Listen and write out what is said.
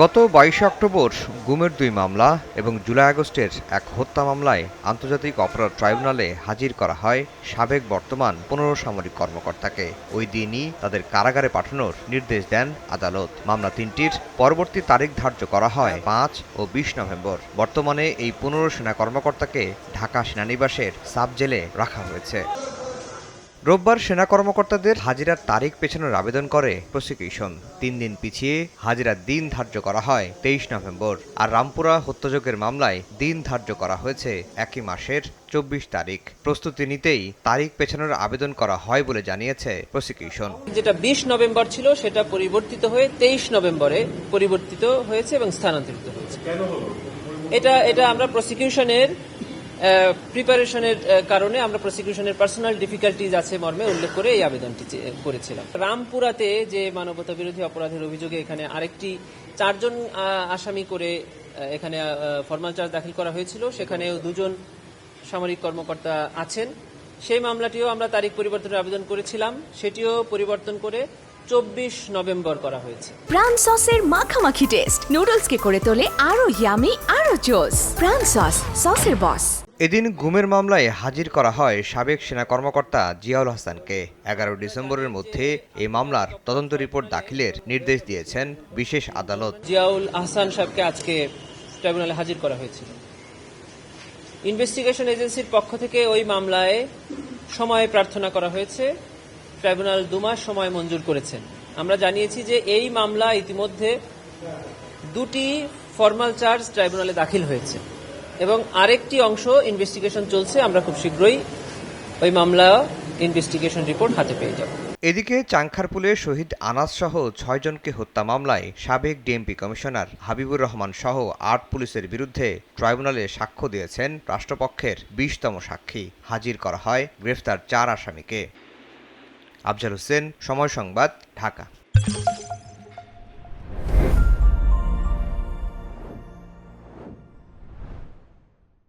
গত বাইশে অক্টোবর গুমের দুই মামলা এবং জুলাই আগস্টের এক হত্যা মামলায় আন্তর্জাতিক অপরাধ ট্রাইব্যুনালে হাজির করা হয় সাবেক বর্তমান পনেরো সামরিক কর্মকর্তাকে। ওই দিনই তাদের কারাগারে পাঠানোর নির্দেশ দেন আদালত। মামলা তিনটির পরবর্তী তারিখ ধার্য করা হয় পাঁচ ও বিশ নভেম্বর। বর্তমানে এই পনেরো সেনা কর্মকর্তাকে ঢাকা সেনানিবাসের সাব জেলে রাখা হয়েছে। রোববার সেনা কর্মকর্তাদের হাজিরার তারিখ পেছানোর আবেদন করে প্রসিকিউশন। তিন দিন পিছিয়ে হাজিরার দিন ধার্য করা হয় তেইশ নভেম্বর। আর রামপুরা হত্যাযোগের মামলায় দিন ধার্য করা হয়েছে একই মাসের চব্বিশ তারিখ। প্রস্তুতি নিতেই তারিখ পেছানোর আবেদন করা হয় বলে জানিয়েছে প্রসিকিউশন। যেটা বিশ নভেম্বর ছিল সেটা পরিবর্তিত হয়ে তেইশ নভেম্বরে পরিবর্তিত হয়েছে এবং স্থানান্তরিত হয়েছে। এটা এটা আমরা প্রসিকিউশনের প্রিপারেশনের কারণে আমরা প্রসিকিউশনের পার্সোনাল ডিফিকাল্টিজ আছে মর্মে উল্লেখ করে এই আবেদনটি করেছিলাম। রামপুরাতে যে মানবতা বিরোধী অপরাধের অভিযোগে এখানে আরেকটি চারজন আসামি করে এখানে ফর্মাল চার্জ দাখিল করা হয়েছিল। সেখানেও দুজন সামরিক কর্মকর্তা আছেন। সেই মামলাটিও আমরা তারিখ পরিবর্তনের আবেদন করেছিলাম। সেটিও পরিবর্তন করে চব্বিশ নভেম্বর করা হয়েছে। প্রাণ সসের মাখামাখি টেস্ট। নুডলসকে করে তোলে আরও ইয়ামি আরও জোস প্রাণ সস সসের বস এদিন গুমের মামলায় হাজির করা হয় সাবেক সেনা কর্মকর্তা জিয়াউল হাসানকে। এগারো ডিসেম্বরের মধ্যে এই মামলার তদন্ত রিপোর্ট দাখিলের নির্দেশ দিয়েছেন বিশেষ আদালত। জিয়াউল আহসান সাহেবকে আজকে ট্রাইব্যুনালে হাজির করা হয়েছিল। ইনভেস্টিগেশন এজেন্সির পক্ষ থেকে ওই মামলায় সময় প্রার্থনা করা হয়েছে। ট্রাইব্যুনাল দু মাস সময় মঞ্জুর করেছেন। আমরা জানিয়েছি যে এই মামলা ইতিমধ্যে দুটি ফর্মাল চার্জ ট্রাইব্যুনালে দাখিল হয়েছে। এবং আরেকটি অংশ ইনভেস্টিগেশন চলছে, আমরা খুব শীঘ্রই ওই মামলা ইনভেস্টিগেশন রিপোর্ট হাতে পেয়ে যাব। এদিকে চাংখারপুলে শহীদ আনাস সহ ছয়জনকে হত্যা মামলায় সাবেক ডিএমপি কমিশনার হাবিবুর রহমান সহ আট পুলিশের বিরুদ্ধে ট্রাইব্যুনালে সাক্ষ্য দিয়েছেন রাষ্ট্রপক্ষের বিশতম সাক্ষী। হাজির করা হয় গ্রেফতার চার আসামিকে। আফজাল হোসেন, সময় সংবাদ, ঢাকা।